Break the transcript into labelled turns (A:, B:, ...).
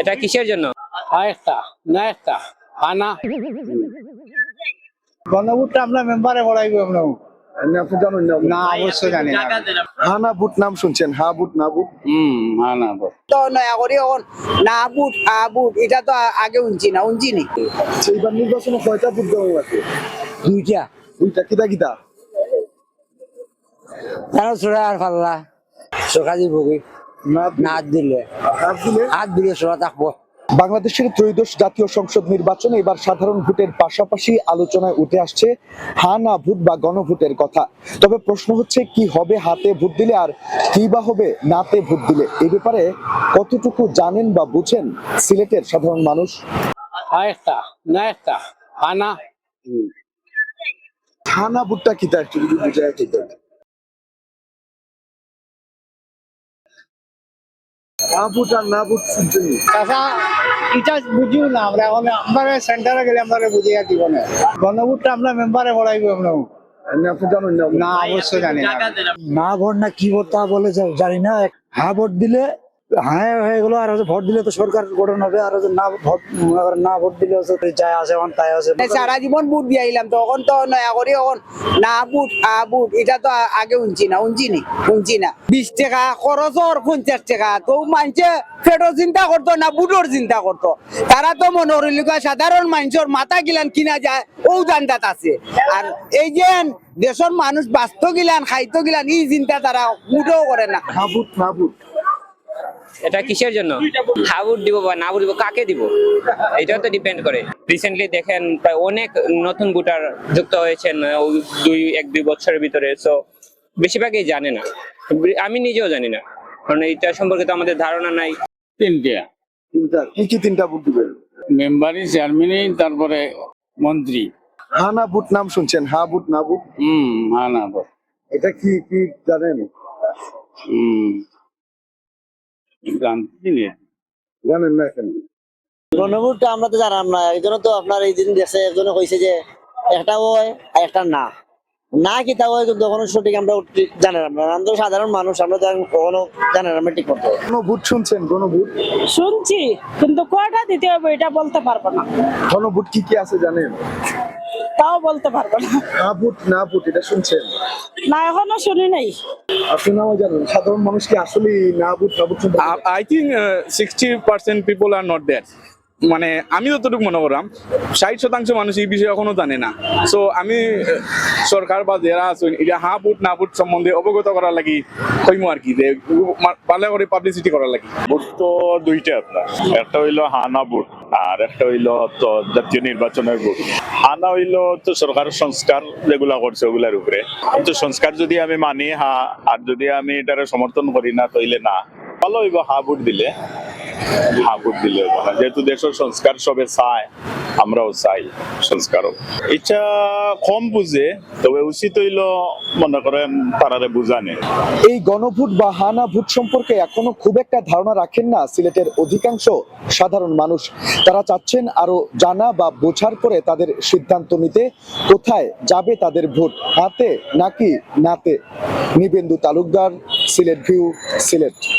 A: এটা কিসের জন্য?
B: আরেকটা না আনা
C: গণভোটটা আমরা মেম্বারে বড়াইবো আমরা।
D: আপনি জানেন না?
C: না অবশ্যই জানি
D: হানা বুট নাম শুনছেন? হা বুট না বুট
B: হুম আনা বল
E: তো নয়া করি এখন না বুট আ বুট এটা তো আগে উঞ্চি না উঞ্চি নি।
D: এইবার নির্বাচনে কয়টা বুট দেওয়া আছে
E: দুইটা।
D: দুইটা কিতা কিতা
E: তারা ছোড়া আর পাল্লা সকালে ভোগে।
D: না
E: না দিলে।
D: হাত দিলে?
E: হাত থাকব।
D: বাংলাদেশের ত্রয়োদশ জাতীয় সংসদ নির্বাচনে এবার সাধারণ ভোটের পাশাপাশি আলোচনায় উঠে আসছে হা না ভোট বা গণভোটের কথা। তবে প্রশ্ন হচ্ছে কি হবে হাতে ভোট দিলে আর কি বা হবে নাতে ভোট দিলে? এ ব্যাপারে কতটুকু জানেন বা বুঝেন সিলেটের সাধারণ মানুষ? হানা ভোটটা একটু যদি বুঝায় আর না ভোট শুনছেন
C: চাষা এটা বুঝিও না আমরা এখন আমরা সেন্টারে গেলে আমরা বুঝিয়ে দিব না। গণভোটটা আমরা মেম্বারে পড়াইবো আমরা।
D: না?
C: অবশ্যই জানি না।
F: না ভোট না কি ভোট তা বলে জানি না। হা ভোট দিলে হ্যাঁ হয়ে গেলো আর ভোট দিলে তো সরকার গঠন হবে আর না ভোট না ভোট দিলে যাই আছে এখন তাই আছে
E: সারা জীবন বুট দিয়াইলাম তখন তো নয়া করি এখন না বুট আ বুট এটা তো আগে উঞ্চি না উঞ্চি নি উঞ্চি না। বিশ টাকা খরচ ওর পঞ্চাশ টাকা তো মানছে পেটর চিন্তা করতো না বুটোর চিন্তা করতো। তারা তো মনে করিল সাধারণ মানুষের মাথা গিলান কিনা যায় ও দান্দাত আছে। আর এই যে দেশের মানুষ বাস্ত গিলান খাইতো গিলান এই চিন্তা তারা মুঠেও করে না।
D: হা ভোট না ভোট
A: এটা কিসের জন্য? হাবুট দিব বা না দিব কাকে দিব? এটাও তো ডিপেন্ড করে। রিসেন্টলি দেখেন প্রায় অনেক নতুন ভোটার যুক্ত হয়েছেন দুই এক দুই বছরের ভিতরে সো বেশিরভাগই জানে না। আমি নিজেও জানি না কারণ এটা সম্পর্কে তো আমাদের ধারণা নাই।
B: তিনটা।
D: তিনটা। কি কি তিনটা ভোট দিবেন?
B: মেম্বারি চেয়ারম্যানই তারপরে মন্ত্রী।
D: হা না ভোট নাম শুনছেন? হা ভোট না ভোট?
B: হুম আনা বল
D: এটা কি কি জানেন?
B: হুম। নিয়ে?
D: জানেন না এখন
G: গণভোটটা আমরা তো জানাম না এই জন্য তো আপনার এই দিন দেখছে একজনে কইছে যে একটা হয় আর একটা না। না কি তা হয় সঠিক আমরা না। আমরা তো সাধারণ মানুষ আমরা তো কখনো ঠিক
D: কোনো শুনছেন কোনো ভোট?
H: শুনছি কিন্তু কয়টা দিতে হবে এটা বলতে পারব না।
D: কোনো ভোট কি কি আছে জানেন?
H: তাও বলতে পারব না।
D: না ভোট না ভোট এটা শুনছেন?
H: না এখনও শুনি নাই।
D: আপনি নাও জানেন সাধারণ মানুষ কি আসলে না ভোট না vote
I: I think sixty percent people are not that মানে আমি যতটুকু মনে করলাম, ষাট শতাংশ মানুষ এই বিষয়ে এখনও জানে না। সো আমি সরকার বা যারা আছেন, এটা হা বুট না বুট সম্বন্ধে অবগত করার লাগি কইমো আর কি, যে ভালো করে পাবলিসিটি করার লাগি।
J: বুট তো দুইটা আপনার একটা হইল হানা বুট, আর একটা হইল তো জাতীয় নির্বাচনের বুট। হানা হইল তো সরকারের সংস্কার যেগুলা করছে ওগুলার উপরে। তো সংস্কার যদি আমি মানি, হা, আর যদি আমি এটারে সমর্থন করি না, তইলে না। ভালো হইব হা বুট দিলে। হা বুট দিলে হইব যেহেতু দেশের সংস্কার সবে চায়, আমরাও চাই সংস্কারও। এটা কম বুঝে, তবে উচিত হইল, মনে করেন, তারারে বুঝানে।
D: এই গণভোট বা হানা ভোট সম্পর্কে এখনও খুব একটা ধারণা রাখেন না সিলেটের অধিকাংশ সাধারণ মানুষ। তারা চাচ্ছেন আরও জানা বা বোঝার পরে তাদের সিদ্ধান্ত নিতে, কোথায় যাবে তাদের ভোট, হাতে নাকি নাতে? নিবেন্দু তালুকদার, সিলেট ভিউ, সিলেট।